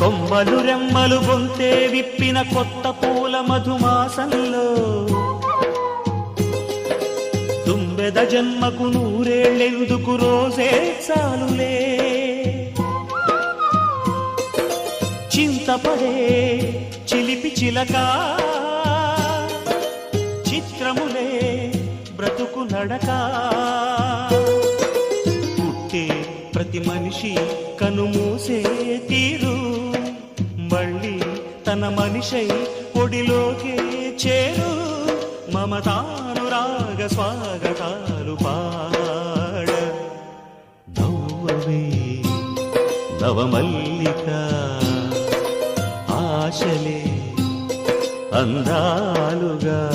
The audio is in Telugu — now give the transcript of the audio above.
కొమ్మలు రెమ్మలు గొంతే విప్పిన కొత్త పూల మధుమాసంలో. తుంబెద జన్మకు నూరేళ్ళెందుకు రోజే చాలులే. చింతపడే చిలిపి చిలక చిత్రములే బ్రతుకు నడక. పుట్టే ప్రతి మనిషి కనుమూసే తీరు. తన మనిషై ఒడిలోకే చేరు. మమతానురాగ స్వాగతాలు పాడ. నవ్వవే నవమల్లిక ఆశలే అందాలుగా.